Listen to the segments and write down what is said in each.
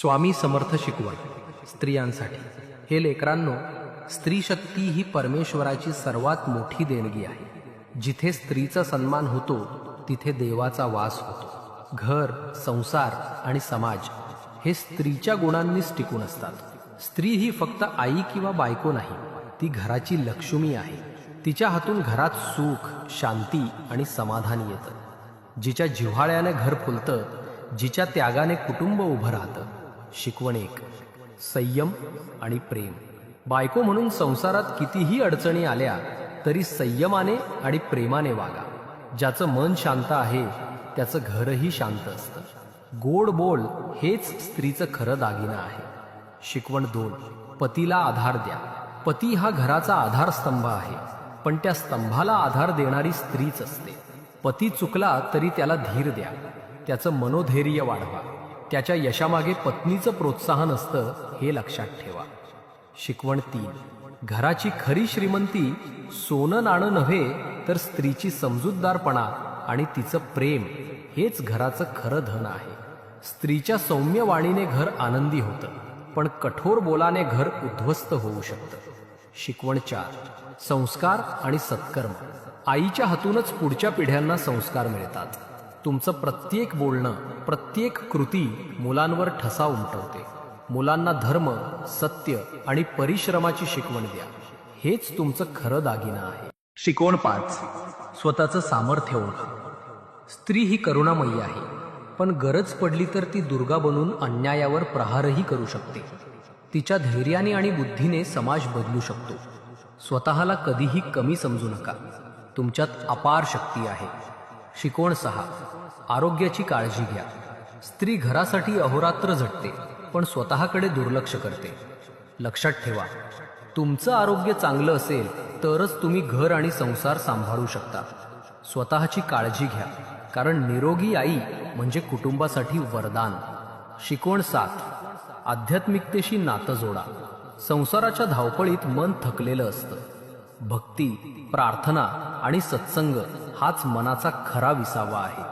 स्वामी समर्थ शिकवण. स्त्रियांसाठी. हे लेकरांनो स्त्री शक्ती ही परमेश्वराची सर्वात मोठी देणगी आहे. जिथे स्त्रीचा सन्मान होतो तिथे देवाचा वास होतो. घर संसार आणि समाज हे स्त्रीच्या गुणांनीच टिकून असतात. स्त्री ही फक्त आई किंवा बायको नाही ती घराची लक्ष्मी आहे. तिच्या हातून घरात सुख शांती आणि समाधान येतं. जिच्या जिव्हाळ्याने घर फुलतं जिच्या त्यागाने कुटुंब उभं राहतं शिकवण एक संयम आणि प्रेम. बायको म्हणून संसारात कितीही अडचणी आल्या तरी संयमाने आणि प्रेमाने वागा. ज्याचं मन शांत आहे त्याचं घरही शांत असतं. गोड बोल हेच स्त्रीचं खरं दागिनं आहे. शिकवण दोन पतीला आधार द्या. पती हा घराचा आधारस्तंभ आहे पण त्या स्तंभाला आधार देणारी स्त्रीच असते. पती चुकला तरी त्याला धीर द्या. त्याचं मनोधैर्य वाढवा. त्याच्या यशामागे पत्नीचं प्रोत्साहन असतं हे लक्षात ठेवा. शिकवण तीन. घराची खरी श्रीमंती सोनं नाणं नव्हे तर स्त्रीची समजूतदारपणा आणि तिचं प्रेम हेच घराचं खरं धन आहे. स्त्रीच्या सौम्य वाणीने घर आनंदी होतं पण कठोर बोलाने घर उद्ध्वस्त होऊ शकतं. शिकवण चार. संस्कार आणि सत्कर्म. आईच्या हातूनच पुढच्या पिढ्यांना संस्कार मिळतात. तुमचं प्रत्येक बोलणं प्रत्येक कृती मुलांवर ठसा उमटवते. मुलांना धर्म सत्य आणि परिश्रमाची शिकवण द्या. हेच तुमचं खरं दागिनं आहे. शिकवण पाच. स्वतःचं सामर्थ्य ओळखा. स्त्री ही करुणामयी आहे पण गरज पडली तर ती दुर्गा बनून अन्यायावर प्रहारही करू शकते. तिच्या धैर्याने आणि बुद्धीने समाज बदलू शकतो. स्वतःला कधीही कमी समजू नका. तुमच्यात अपार शक्ती आहे. शिकवण सहा. आरोग्याची काळजी घ्या. स्त्री घरासाठी अहोरात्र झटते पण स्वतःकडे दुर्लक्ष करते. लक्षात ठेवा तुमचं आरोग्य चांगलं असेल तरच तुम्ही घर आणि संसार सांभाळू शकता. स्वतःची काळजी घ्या कारण निरोगी आई म्हणजे कुटुंबासाठी वरदान. शिकवण सात आध्यात्मिकतेशी नातं जोडा. संसाराच्या धावपळीत मन थकलेलं असतं. भक्ती प्रार्थना आणि सत्संग हाच मनाचा खरा विसावा आहे.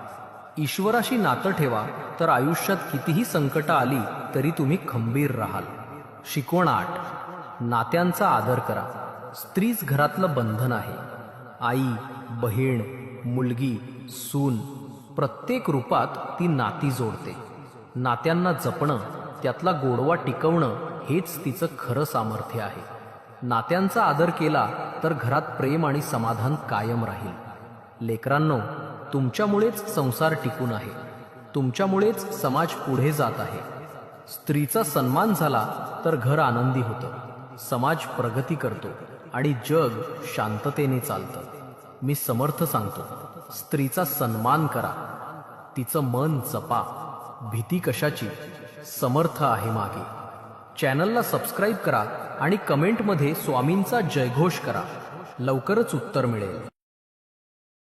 ईश्वराशी नातं ठेवा तर आयुष्यात कितीही संकट आली तरी तुम्ही खंबीर राहाल. शिकवण आठ. नात्यांचा आदर करा. स्त्रीच घरातलं बंधन आहे. आई बहीण मुलगी सून प्रत्येक रूपात ती नाती जोडते. नात्यांना जपणं त्यातला गोडवा टिकवणं हेच तिचं खरं सामर्थ्य आहे. नात्यांचा आदर केला तर घरात प्रेम आणि समाधान कायम राहील. लेकरांनो तुमच्यामुळेच संसार टिकून आहे. तुमच्यामुळेच समाज पुढे जात आहे. स्त्रीचा सन्मान झाला तर घर आनंदी होतं. समाज प्रगती करतो आणि जग शांततेने चालतं. मी समर्थ सांगतो स्त्रीचा सन्मान करा. तिचं मन जपा. भीती कशाची? समर्थ आहे मागे. चॅनलला सबस्क्राईब करा आणि कमेंटमध्ये स्वामींचा जयघोष करा. लवकरच उत्तर मिळेल.